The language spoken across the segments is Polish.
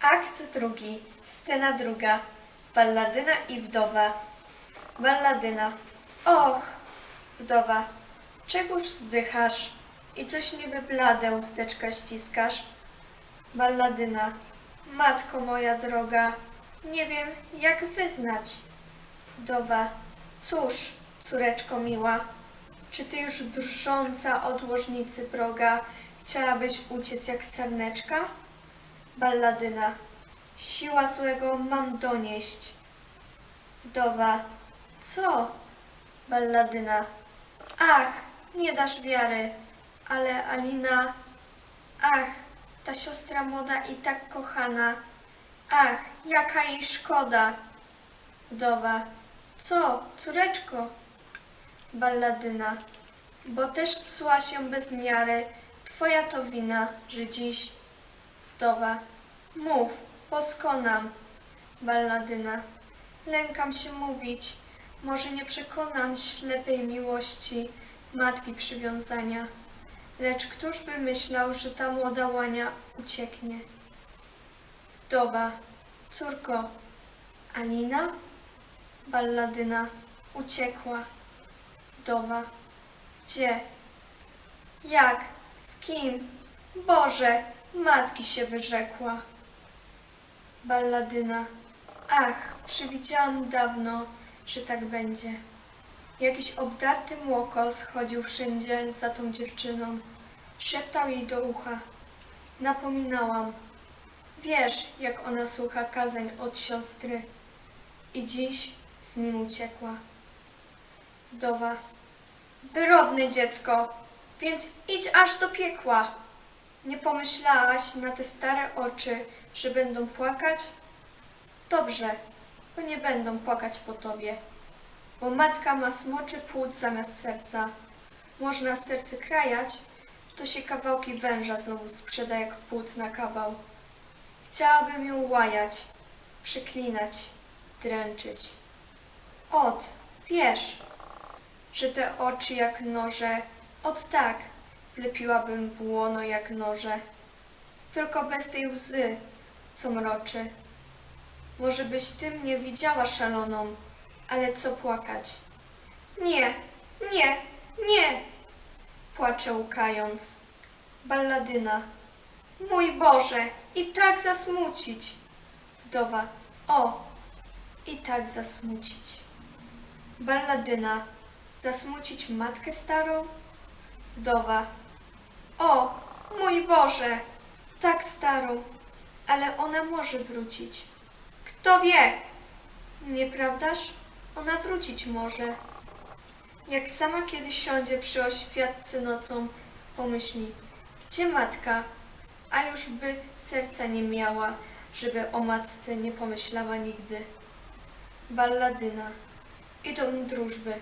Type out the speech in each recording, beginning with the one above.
Akt drugi, scena druga. Balladyna i wdowa. Balladyna. Och, wdowa, czegóż zdychasz i coś niby blade usteczka ściskasz? Balladyna. Matko moja droga, nie wiem jak wyznać. Wdowa. Cóż, córeczko miła, czy ty już drżąca od łożnicy proga chciałabyś uciec jak sarneczka? Balladyna. Siła złego mam donieść. Wdowa. Co? Balladyna. Ach, nie dasz wiary, ale Alina. Ach, ta siostra młoda i tak kochana. Ach, jaka jej szkoda. Wdowa. Co, córeczko? Balladyna. Bo też psuła się bez miary. Twoja to wina, że dziś. Wdowa. Mów, poskonam. Balladyna. Lękam się mówić. Może nie przekonam ślepej miłości matki przywiązania. Lecz któż by myślał, że ta młoda łania ucieknie? Wdowa. Córko. Alina? Balladyna. Uciekła. Wdowa. Gdzie? Jak? Z kim? Boże, matki się wyrzekła. Balladyna. Ach, przewidziałam dawno, że tak będzie. Jakiś obdarty młokos chodził wszędzie za tą dziewczyną. Szeptał jej do ucha. Napominałam. Wiesz, jak ona słucha kazań od siostry. I dziś z nim uciekła. Wdowa. Wyrodne dziecko, więc idź aż do piekła. Nie pomyślałaś na te stare oczy, że będą płakać? Dobrze, bo nie będą płakać po tobie, bo matka ma smoczy płód zamiast serca. Można serce krajać, to się kawałki węża znowu sprzeda jak płód na kawał. Chciałabym ją łajać, przeklinać, dręczyć. Ot, wiesz, że te oczy jak noże, od tak, wlepiłabym w łono jak noże. Tylko bez tej łzy, co mroczy. Może byś ty mnie widziała szaloną, ale co płakać? Nie, nie, nie! Płacze łkając. Balladyna. Mój Boże, i tak zasmucić. Wdowa. O, i tak zasmucić. Balladyna. Zasmucić matkę starą? Wdowa. O, mój Boże, tak starą, ale ona może wrócić. Kto wie? Nieprawdaż? Ona wrócić może. Jak sama kiedyś siądzie przy oświadce nocą, pomyśli, gdzie matka? A już by serca nie miała, żeby o matce nie pomyślała nigdy. Balladyna. Idą drużby.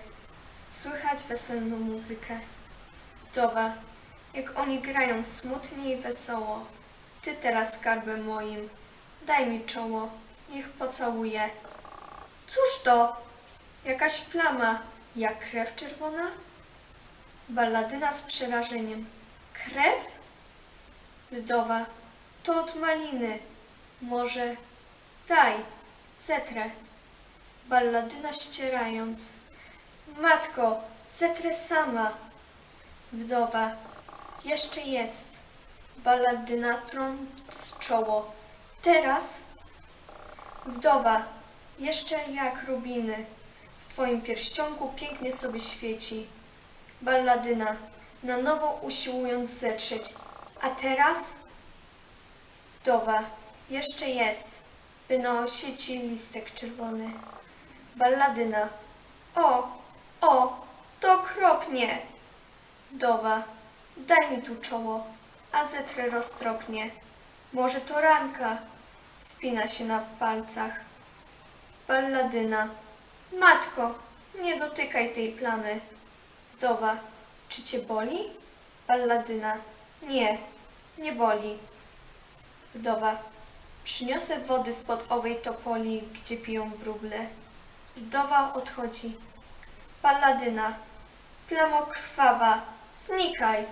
Słychać weselną muzykę. Wdowa, jak oni grają smutnie i wesoło. Ty teraz skarbem moim, daj mi czoło, niech pocałuję. Cóż to? Jakaś plama, jak krew czerwona? Balladyna z przerażeniem. Krew? Wdowa, to od maliny. Może daj, zetrę. Balladyna ścierając. Matko, zetrę sama. Wdowa, jeszcze jest. Balladyna trąc czoło. Teraz? Wdowa, jeszcze jak rubiny. W twoim pierścionku pięknie sobie świeci. Balladyna, na nowo usiłując zetrzeć. A teraz? Wdowa, jeszcze jest. By na sieci listek czerwony. Balladyna. O, o, to okropnie. Wdowa, daj mi tu czoło, a zetrę roztropnie. Może to ranka, spina się na palcach. Balladyna, matko, nie dotykaj tej plamy. Wdowa, czy cię boli? Balladyna, nie, nie boli. Wdowa, przyniosę wody spod owej topoli, gdzie piją wróble. Wdowa odchodzi. Balladyna, plamo krwawa, Znikaj.